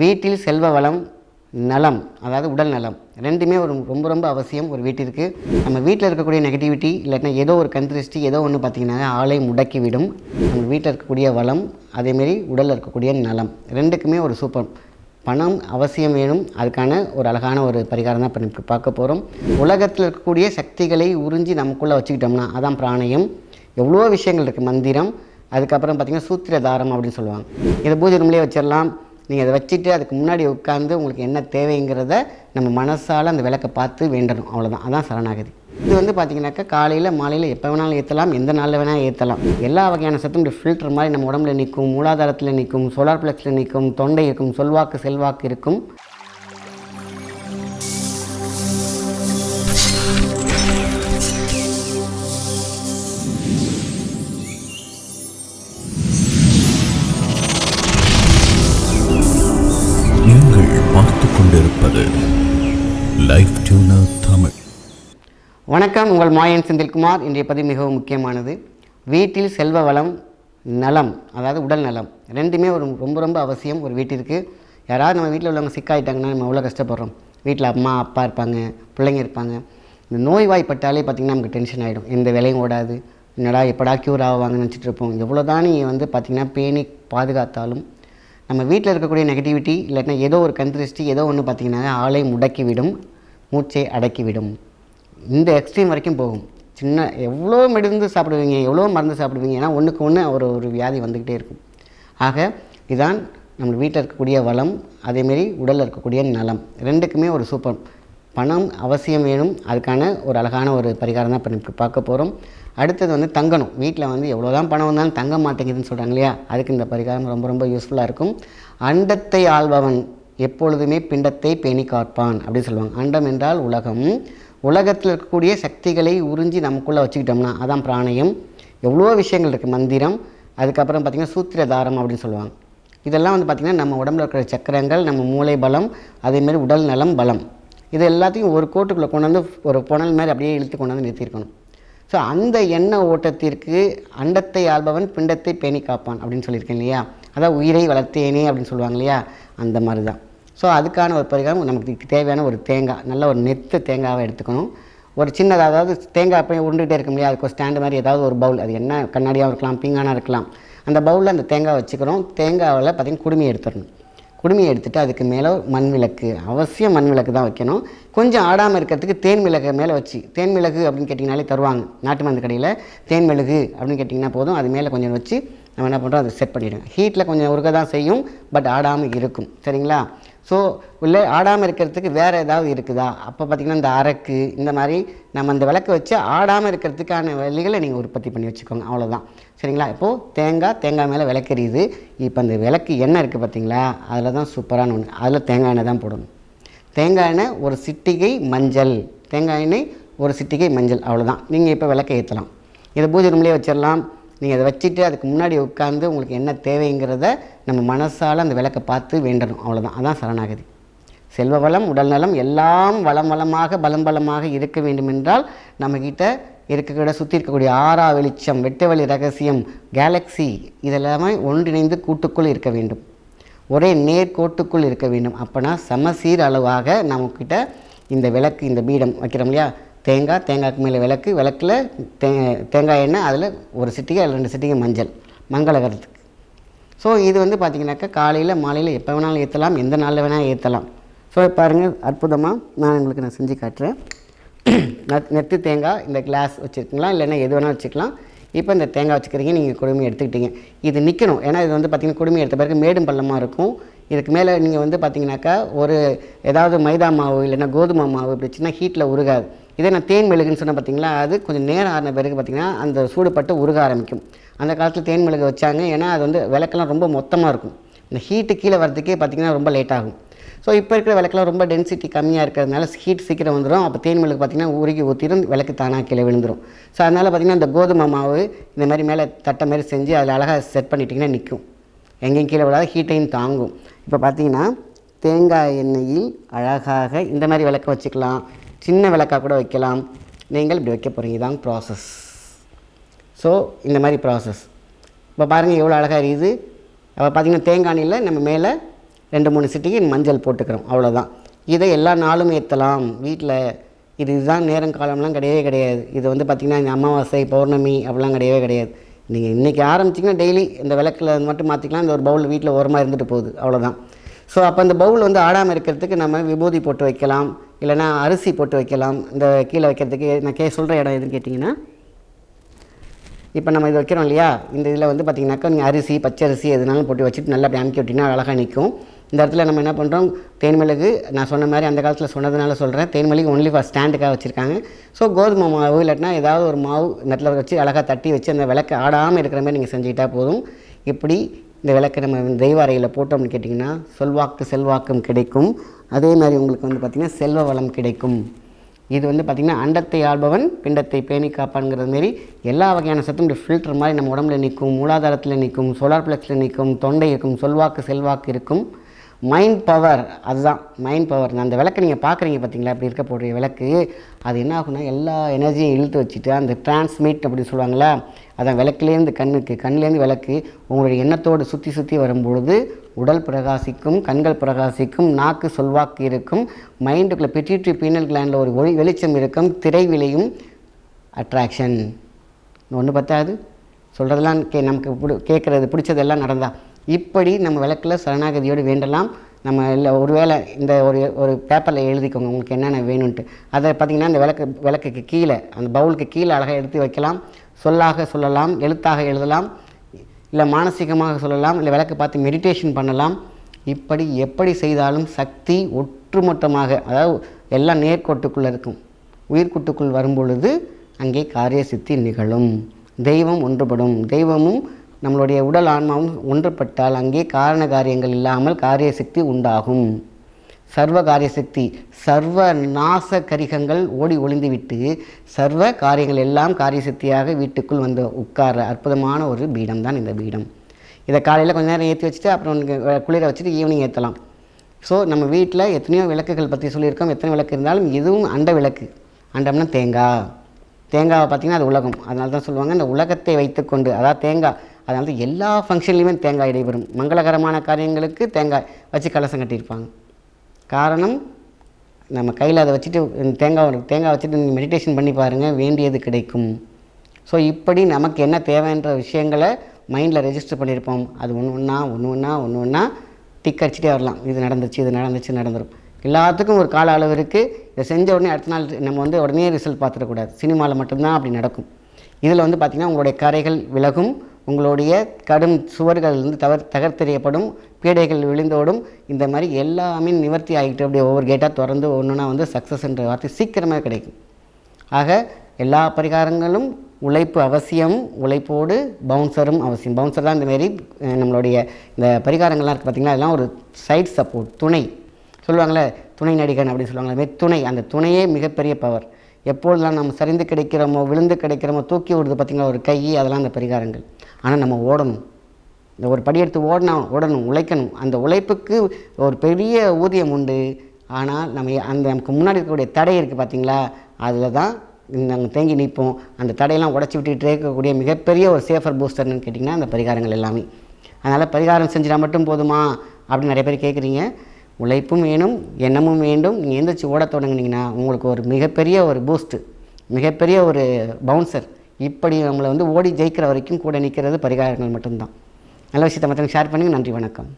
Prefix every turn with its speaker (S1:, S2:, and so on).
S1: வீட்டில் செல்வ வளம் நலம் அதாவது உடல் நலம். ரெண்டுமே ஒரு ரொம்ப ரொம்ப அவசியம் ஒரு வீட்டிற்கு. நம்ம வீட்டில் இருக்கக்கூடிய நெகட்டிவிட்டி இல்லாட்டினா ஏதோ ஒரு கந்திருஷ்டி ஏதோ ஒன்று பார்த்தீங்கன்னா ஆளை முடக்கி விடும் நம்ம வீட்டில் இருக்கக்கூடிய வளம் அதேமாரி உடலில் இருக்கக்கூடிய நலம். ரெண்டுக்குமே ஒரு சூப்பர். பணம் அவசியம் வேணும். அதுக்கான ஒரு அழகான ஒரு பரிகாரம் தான் இப்போ பார்க்க போகிறோம் உலகத்தில் இருக்கக்கூடிய சக்திகளை உறிஞ்சி நமக்குள்ளே வச்சுக்கிட்டோம்னா அதான் பிராணயம். எவ்வளோ விஷயங்கள் இருக்குது மந்திரம் அதுக்கப்புறம் பார்த்திங்கன்னா சூத்திரதாரம் அப்படின்னு சொல்லுவாங்க. இதை பூஜை ரூம்லேயே வச்சிடலாம். நீங்கள் அதை வச்சுட்டு அதுக்கு முன்னாடி உட்காந்து உங்களுக்கு என்ன தேவைங்கிறத நம்ம மனசால் அந்த விளக்கை பார்த்து வேண்டணும். அவ்வளோதான் அதான் சரணாகதி. இது வந்து பார்த்தீங்கன்னாக்கா காலையில் மாலையில் எப்போ வேணாலும் ஏற்றலாம் எந்த நாளில் வேணாலும் ஏற்றலாம் எல்லா வகையான சத்தும் இப்படி ஃபில்டர் மாதிரி நம்ம உடம்புல நிற்கும் மூலாதாரத்தில் நிற்கும் சோலார் பிளக்ஸில் நிற்கும் தொண்டை இருக்கும் சொல்வாக்கு செல்வாக்கு இருக்கும். வணக்கம் உங்கள் மாயன் செந்தில்குமார். இன்றைய பதிவு மிகவும் முக்கியமானது. வீட்டில் செல்வ வளம் நலம் அதாவது உடல் நலம். ரெண்டுமே ஒரு ரொம்ப ரொம்ப அவசியம் ஒரு வீட்டிற்கு. யாராவது நம்ம வீட்டில் உள்ளவங்க சிக்காயிட்டாங்கன்னா நம்ம அவ்வளோ கஷ்டப்படுறோம். வீட்டில் அம்மா அப்பா இருப்பாங்க பிள்ளைங்க இருப்பாங்க. இந்த நோய்வாய்ப்பட்டாலே பார்த்திங்கன்னா நமக்கு டென்ஷன் ஆகிடும் எந்த வேலையும் ஓடாது. என்னடா எப்படா க்யூர் ஆவாங்கன்னு நினச்சிட்டு இருப்போம். எவ்வளோ தான் நீங்கள் வந்து பார்த்திங்கன்னா பேணி பாதுகாத்தாலும் நம்ம வீட்டில் இருக்கக்கூடிய நெகட்டிவிட்டி இல்லாட்டினா ஏதோ ஒரு கந்திருஷ்டி ஏதோ ஒன்று பார்த்தீங்கன்னா ஆளை முடக்கி விடும் மூச்சை அடக்கி விடும் இந்த எக்ஸ்ட்ரீம் வரைக்கும் போகும். சின்ன எவ்வளோ மெடிந்து சாப்பிடுவீங்க எவ்வளோ மருந்து சாப்பிடுவீங்க ஏன்னா ஒன்றுக்கு ஒன்று ஒரு ஒரு வியாதி வந்துக்கிட்டே இருக்கும். ஆக இதான் நம்ம வீட்டில் இருக்கக்கூடிய வளம் அதேமாரி உடலில் இருக்கக்கூடிய நலம். ரெண்டுக்குமே ஒரு சூப்பர். பணம் அவசியம் வேணும். அதுக்கான ஒரு அழகான ஒரு பரிகாரம் தான் இப்போ இப்போ பார்க்க போகிறோம் அடுத்தது வந்து தங்கணும். வீட்டில் வந்து எவ்வளோ தான் பணம் வந்தாலும் தங்க மாட்டேங்குதுன்னு சொல்கிறாங்க இல்லையா? அதுக்கு இந்த பரிகாரம் ரொம்ப ரொம்ப யூஸ்ஃபுல்லாக இருக்கும். அண்டத்தை ஆள்பவன் எப்பொழுதுமே பிண்டத்தை பேணி காப்பான் அப்படின்னு சொல்லுவாங்க. அண்டம் என்றால் உலகம். உலகத்தில் இருக்கக்கூடிய சக்திகளை உறிஞ்சி நமக்குள்ளே வச்சுக்கிட்டோம்னா அதான் பிராணயம். எவ்வளோ விஷயங்கள் இருக்குது மந்திரம் அதுக்கப்புறம் பார்த்திங்கன்னா சூத்திரதாரம் அப்படின்னு சொல்லுவாங்க. இதெல்லாம் வந்து பார்த்திங்கன்னா நம்ம உடம்புல இருக்கிற சக்கரங்கள் நம்ம மூளை பலம் அதேமாரி உடல் நலம் பலம். இது எல்லாத்தையும் ஒரு கோட்டுக்குள்ளே கொண்டு வந்து ஒரு புனல் மாதிரி அப்படியே இழுத்து கொண்டு வந்து நிறுத்தியிருக்கணும். ஸோ அந்த எண்ண ஓட்டத்திற்கு அண்டத்தை ஆள்பவன் பிண்டத்தை பேணி காப்பான் அப்படின்னு சொல்லியிருக்கேன் இல்லையா? அதான் உயிரை வளர்த்தேனே அப்படின்னு சொல்லுவாங்க இல்லையா? அந்த மாதிரி தான் ஸோ அதுக்கான ஒரு பரிகாரம் நமக்கு தேவையான ஒரு தேங்காய் நல்ல ஒரு நெத்த தேங்காவை எடுத்துக்கணும். ஒரு சின்னதாக அதாவது தேங்காய் அப்போ உருண்டுகிட்டே இருக்கும் இல்லையா? அதுக்கு ஒரு ஸ்டாண்டு மாதிரி ஏதாவது ஒரு பவுல் அது என்ன கண்ணாடியாக இருக்கலாம் பீங்கானாக இருக்கலாம். அந்த பவுலில் அந்த தேங்காய் வச்சுக்கிறோம். தேங்காவில் பார்த்திங்கன்னா குடுமி எடுத்துடணும். குடுமையை எடுத்துகிட்டு அதுக்கு மேலே மண் விளக்கு அவசியம் மண் விளக்கு தான் வைக்கணும். கொஞ்சம் ஆடாமல் இருக்கிறதுக்கு தேன் மிளகு மேலே வச்சு தேன் மிளகு அப்படின்னு கேட்டிங்கனாலே தருவாங்க. நாட்டு மருந்து கடையில் தேன் மிளகு அப்படின்னு கேட்டிங்கன்னா போதும். அது மேலே கொஞ்சம் வச்சு நம்ம என்ன பண்ணுறோம் அதை செட் பண்ணிவிடுங்க ஹீட்டில் கொஞ்சம் உருக தான் செய்யும் பட் ஆடாமல் இருக்கும். சரிங்களா? ஸோ உள்ளே ஆடாமல் இருக்கிறதுக்கு வேறு ஏதாவது இருக்குதா? அப்போ பார்த்திங்கன்னா இந்த அரக்கு இந்த மாதிரி நம்ம அந்த விளக்கு வச்சு ஆடாமல் இருக்கிறதுக்கான வழிகளை நீங்கள் உற்பத்தி பண்ணி வச்சுக்கோங்க. அவ்வளோதான் சரிங்களா? இப்போது தேங்காய் தேங்காய் மேலே விளக்கெரியுது. இப்போ அந்த விளக்கு எண்ணெய் இருக்குது பார்த்தீங்களா அதில் தான் சூப்பரான ஒன்று அதில் தேங்காய் எண்ணெய் தான் போடணும். தேங்காய் எண்ணெய் ஒரு சிட்டிகை மஞ்சள். தேங்காய் எண்ணெய் ஒரு சிட்டிகை மஞ்சள். அவ்வளோதான் நீங்கள் இப்போ விளக்க ஏற்றலாம் இதை பூஜை ரூம்லேயே வச்சிடலாம். நீங்கள் அதை வச்சுட்டு அதுக்கு முன்னாடி உட்காந்து உங்களுக்கு என்ன தேவைங்கிறத நம்ம மனசால் அந்த விளக்கை பார்த்து வேண்டணும். அவ்வளோதான் அதான் சரணாகதி. செல்வ வளம் உடல் நலம் எல்லாம் வளம் வளமாக பலம் பலமாக இருக்க வேண்டுமென்றால் நம்மக்கிட்ட இருக்கக்கூட சுற்றி இருக்கக்கூடிய ஆறா வெளிச்சம் வெட்டவெளி ரகசியம் கேலக்ஸி இதெல்லாமே ஒன்றிணைந்து கூட்டுக்குள் இருக்க வேண்டும். ஒரே நேர்கோட்டுக்குள் இருக்க வேண்டும். அப்போனா சமசீர் அளவாக நம்மக்கிட்ட இந்த விளக்கு இந்த பீடம் வைக்கிறோம் இல்லையா? தேங்காய் தேங்காய்க்கு மேலே விளக்கு விளக்கில் தே தேங்காய் எண்ணெய் அதில் ஒரு சிட்டிகை ரெண்டு சிட்டிகை மஞ்சள் மங்களகரத்துக்கு. ஸோ இது வந்து பார்த்திங்கனாக்கா காலையில் மாலையில் எப்போ வேணாலும் ஏற்றலாம் எந்த நாளில் வேணாலும் ஏற்றலாம் ஸோ பாருங்கள் அற்புதமாக நான் உங்களுக்கு நான் செஞ்சு காட்டுறேன். நெத் நெத்து தேங்காய் இந்த கிளாஸ் வச்சுருக்கீங்களா? இல்லைன்னா எது வேணாலும் வச்சுக்கலாம். இப்போ இந்த தேங்காய் வச்சுக்கிறீங்க நீங்கள் கொடுமையை எடுத்துக்கிட்டீங்க. இது நிற்கணும் ஏன்னா இது வந்து பார்த்திங்கன்னா கொடுமை எடுத்த பிறகு மேடும் பள்ளமாக இருக்கும். இதுக்கு மேலே நீங்கள் வந்து பார்த்தீங்கன்னாக்கா ஒரு ஏதாவது மைதா மாவு இல்லைன்னா கோதுமை மாவு இப்படி சின்ன ஹீட்டில் உருகாது. இதே நான் தேன் மெழுகுன்னு சொன்னால் பார்த்தீங்களா? அது கொஞ்சம் நேரம் ஆறின பிறகு பார்த்திங்கன்னா அந்த சூடுபட்டு உருக ஆரம்பிக்கும். அந்த காலத்தில் தேன் மெழுகு வச்சாங்க. ஏன்னா அது வந்து விளக்கெல்லாம் ரொம்ப மொத்தமாக இருக்கும். இந்த ஹீட்டு கீழே வரதுக்கே பார்த்திங்கன்னா ரொம்ப லேட் ஆகும். ஸோ இப்போ இருக்கிற விளக்கெல்லாம் ரொம்ப டென்சிட்டி கம்மியாக இருக்கிறதுனால ஹீட் சீக்கிரம் வந்துடும் அப்போ தேன் மிளகு பார்த்திங்கன்னா உருகி ஊற்றிடும் விளக்கு தானாக கீழே விழுந்துடும் ஸோ அதனால் பார்த்திங்கன்னா இந்த கோதுமை மாவு இந்த மாதிரி மேலே தட்டை மாதிரி செஞ்சு அதில் அழகாக செட் பண்ணிட்டிங்கன்னா நிற்கும் எங்கேயும் கீழே விடாத ஹீட்டையும் தாங்கும். இப்போ பார்த்தீங்கன்னா தேங்காய் எண்ணெயில் அழகாக இந்த மாதிரி விளக்க வச்சுக்கலாம். சின்ன விளக்காக கூட வைக்கலாம். நீங்கள் இப்படி வைக்க போகிறீங்க இதான் ப்ராசஸ் ஸோ இந்த மாதிரி ப்ராசஸ் இப்போ பாருங்கள் எவ்வளோ அழகாக இருக்குது. அப்போ பார்த்தீங்கன்னா தேங்காய் நம்ம மேலே ரெண்டு மூணு சிட்டிக்கு மஞ்சள் போட்டுக்கிறோம். அவ்வளோதான் இதை எல்லா நாளும் ஏற்றலாம் வீட்டில் இது இதுதான் நேரம் காலம்லாம் கிடையவே கிடையாது. இது வந்து பார்த்திங்கன்னா இந்த அமாவாசை பௌர்ணமி அப்படிலாம் கிடையவே கிடையாது. நீங்கள் இன்றைக்கி ஆரம்பிச்சிங்கன்னா டெய்லி இந்த விளக்கில் மட்டும் மாற்றிக்கலாம் இந்த ஒரு பவுல் வீட்டில் ஓரமாக இருந்துட்டு போகுது. அவ்வளோதான் ஸோ அப்போ அந்த பவுல் வந்து ஆடாமல் இருக்கிறதுக்கு நம்ம விபூதி போட்டு வைக்கலாம். இல்லைன்னா அரிசி போட்டு வைக்கலாம். இந்த கீழே வைக்கிறதுக்கு நான் கே சொல்கிற இடம் எதுன்னு கேட்டிங்கன்னா இப்போ நம்ம இது வைக்கிறோம் இல்லையா? இந்த இதில் வந்து பார்த்திங்கனாக்கா நீங்கள் அரிசி பச்சரிசி எதுனாலும் போட்டு வச்சுட்டு நல்லா அப்படி அமுக்கி விட்டிங்கன்னா அழகாக நிற்கும் இந்த இடத்துல நம்ம என்ன பண்ணுறோம் தேன்மிளகு நான் சொன்ன மாதிரி அந்த காலத்தில் சொன்னதுனால சொல்கிறேன் தேன்மிளகு ஒன்லி ஃபார் ஸ்டாண்டுக்காக வச்சுருக்காங்க. ஸோ கோதுமை மாவு இல்லாட்டினா ஏதாவது ஒரு மாவு இந்த இடத்துல வச்சு அழகாக தட்டி வச்சு அந்த விளக்கு ஆடாமல் இருக்கிற மாதிரி நீங்கள் செஞ்சுக்கிட்டா போதும். இப்படி இந்த விளக்கை நம்ம தெய்வ அறையில் போட்டோம்னு கேட்டிங்கன்னா சொல்வாக்கு செல்வாக்கும் கிடைக்கும். அதே மாதிரி உங்களுக்கு வந்து பார்த்திங்கன்னா செல்வ வளம் கிடைக்கும். இது வந்து பார்த்திங்கன்னா அண்டத்தை ஆள்பவன் பிண்டத்தை பேணி காப்பான்ங்கிறது மாரி எல்லா வகையான சத்தும் இப்படி ஃபில்டர் மாதிரி நம்ம உடம்புல நிற்கும் மூலாதாரத்தில் நிற்கும் சோலார் பிளக்ஸில் நிற்கும் தொண்டை இருக்கும் சொல்வாக்கு செல்வாக்கு இருக்கும். மைண்ட் பவர் அதுதான். மைண்ட் பவர் அந்த விளக்கை நீங்கள் பார்க்குறீங்க பார்த்தீங்களா? அப்படி இருக்க போடுற விளக்கு அது என்ன ஆகும்னா எல்லா எனர்ஜியும் இழுத்து வச்சுட்டு அந்த டிரான்ஸ்மிட் அப்படின்னு சொல்லுவாங்களா அதான் விளக்குலேருந்து கண்ணுக்கு கண்ணுலேருந்து விளக்கு உங்களுடைய எண்ணத்தோடு சுற்றி சுற்றி வரும்பொழுது உடல் பிரகாசிக்கும் கண்கள் பிரகாசிக்கும் நாக்கு சொல்வாக்கு இருக்கும் மைண்டுக்குள்ளே பெட்டிட்ரி பீனல் கிளாண்டில் ஒரு ஒளி வெளிச்சம் இருக்கும் திரை விளையும் அட்ராக்ஷன் ஒன்று பத்தாது. சொல்கிறதெல்லாம் கே நமக்கு பிடி கேட்குறது பிடிச்சதெல்லாம் நடந்தா. இப்படி நம்ம விளக்கில் சரணாகதியோடு வேண்டலாம். நம்ம இல்லை ஒருவேளை இந்த ஒரு ஒரு பேப்பரில் எழுதிக்கோங்க உங்களுக்கு என்னென்ன வேணும்ன்ட்டு. அதை பார்த்திங்கன்னா இந்த விளக்கு விளக்குக்கு கீழே அந்த பவுலுக்கு கீழே அழகாக எடுத்து வைக்கலாம். சொல்லாக சொல்லலாம் எழுத்தாக எழுதலாம். இல்லை மானசீகமாக சொல்லலாம் இல்லை விளக்கு பார்த்து மெடிடேஷன் பண்ணலாம். இப்படி எப்படி செய்தாலும் சக்தி ஒற்றுமொத்தமாக அதாவது எல்லாம் நேர்கோட்டுக்குள்ளே இருக்கும். உயிர்கூட்டுக்குள் வரும்பொழுது அங்கே காரிய சித்தி நிகழும். தெய்வம் ஒன்றுபடும். தெய்வமும் நம்மளுடைய உடல் ஆன்மாவும் ஒன்றுபட்டால் அங்கே காரண காரியங்கள் இல்லாமல் காரிய சக்தி உண்டாகும். சர்வ காரிய சக்தி சர்வ நாச கரிகங்கள் ஓடி ஒளிந்துவிட்டு சர்வ காரியங்கள் எல்லாம் காரிய சக்தியாக வீட்டுக்குள் வந்து உட்கார அற்புதமான ஒரு பீடம் தான் இந்த பீடம். இதை காலையில் கொஞ்ச நேரம் ஏற்றி வச்சுட்டு அப்புறம் குளிர வச்சுட்டு ஈவினிங் ஏற்றலாம் ஸோ நம்ம வீட்டில் எத்தனையோ விளக்குகள் பற்றி சொல்லியிருக்கோம். எத்தனை விளக்கு இருந்தாலும் எதுவும் அண்ட விளக்கு. அண்டம்னா தேங்காய் தேங்காவை பார்த்திங்கன்னா அது உலகம். அதனால தான் சொல்லுவாங்க இந்த உலகத்தை வைத்துக்கொண்டு அதாவது தேங்காய் அதனால எல்லா ஃபங்க்ஷன்லேயுமே தேங்காய் இடைபெறும். மங்களகரமான காரியங்களுக்கு தேங்காய் வச்சு கலசம் கட்டியிருப்பாங்க. காரணம் நம்ம கையில் அதை வச்சுட்டு தேங்காய் தேங்காய் வச்சுட்டு நீங்கள் மெடிடேஷன் பண்ணி பாருங்கள் வேண்டியது கிடைக்கும். ஸோ இப்படி நமக்கு என்ன தேவைன்ற விஷயங்களை மைண்டில் ரெஜிஸ்டர் பண்ணியிருப்போம் அது ஒன்று ஒன்றா ஒன்று ஒன்றா ஒன்று ஒன்றா டிக் அடிச்சுட்டே வரலாம். இது நடந்துச்சு இது நடந்துச்சு நடந்துடும் எல்லாத்துக்கும் ஒரு கால அளவு இருக்குது இதை செஞ்ச உடனே அடுத்த நாள் நம்ம வந்து உடனே ரிசல்ட் பார்த்துடக்கூடாது. சினிமாவில் மட்டும்தான் அப்படி நடக்கும். இதில் வந்து பார்த்திங்கன்னா உங்களுடைய கரைகள் விலகும். உங்களுடைய கடும் சுவர்கள் வந்து தவர் தகர்த்தெறியப்படும் பீடைகள் விழுந்தோடும் இந்த மாதிரி எல்லாமே நிவர்த்தி ஆகிட்டு அப்படியே ஒவ்வொரு கேட்டாக திறந்து ஒன்றுனா வந்து சக்ஸஸ்ன்ற வார்த்தை சீக்கிரமாக கிடைக்கும். ஆக எல்லா பரிகாரங்களும் உழைப்பு அவசியம் உழைப்போடு பவுன்சரும் அவசியம். பவுன்சர் தான் இந்த மாரி நம்மளுடைய இந்த பரிகாரங்கள்லாம் இருக்குது பார்த்திங்கன்னா அதெல்லாம் ஒரு சைட் சப்போர்ட் துணை. சொல்லுவாங்களே துணை நடிகன் அப்படின்னு சொல்லுவாங்களே அதுமாரி துணை அந்த துணையே மிகப்பெரிய பவர் எப்பொழுதெல்லாம் நம்ம சரிந்து கிடைக்கிறோமோ விழுந்து கிடைக்கிறோமோ தூக்கி விடுறது பார்த்திங்கன்னா ஒரு கை அதெல்லாம் அந்த பரிகாரங்கள். ஆனால் நம்ம ஓடணும். இந்த ஒரு படியெடுத்து ஓடணும் ஓடணும் உழைக்கணும். அந்த உழைப்புக்கு ஒரு பெரிய ஊதியம் உண்டு. ஆனால் நம்ம அந்த நமக்கு முன்னாடி இருக்கக்கூடிய தடை இருக்குது பார்த்தீங்களா? அதில் தான் நாங்கள் தேங்கி நிற்போம். அந்த தடையெல்லாம் உடச்சி விட்டுட்டு இருக்கக்கூடிய மிகப்பெரிய ஒரு சேஃபர் பூஸ்டர்னு கேட்டிங்கன்னா அந்த பரிகாரங்கள் எல்லாமே. அதனால் பரிகாரம் செஞ்சிட்டா மட்டும் போதுமா? அப்படின்னு நிறைய பேர் கேட்குறீங்க. உழைப்பும் வேணும் எண்ணமும் வேண்டும். நீங்கள் எந்திரிச்சு ஓட தொடங்குனீங்கன்னா உங்களுக்கு ஒரு மிகப்பெரிய ஒரு பூஸ்ட்டு மிகப்பெரிய ஒரு பவுன்சர் இப்படி நம்மளை வந்து ஓடி ஜெயிக்கிற வரைக்கும் கூட நிற்கிறது பரிகாரங்கள் மட்டும்தான். நல்ல விஷயத்தை மற்றவங்க ஷேர் பண்ணுங்கள் நன்றி வணக்கம்.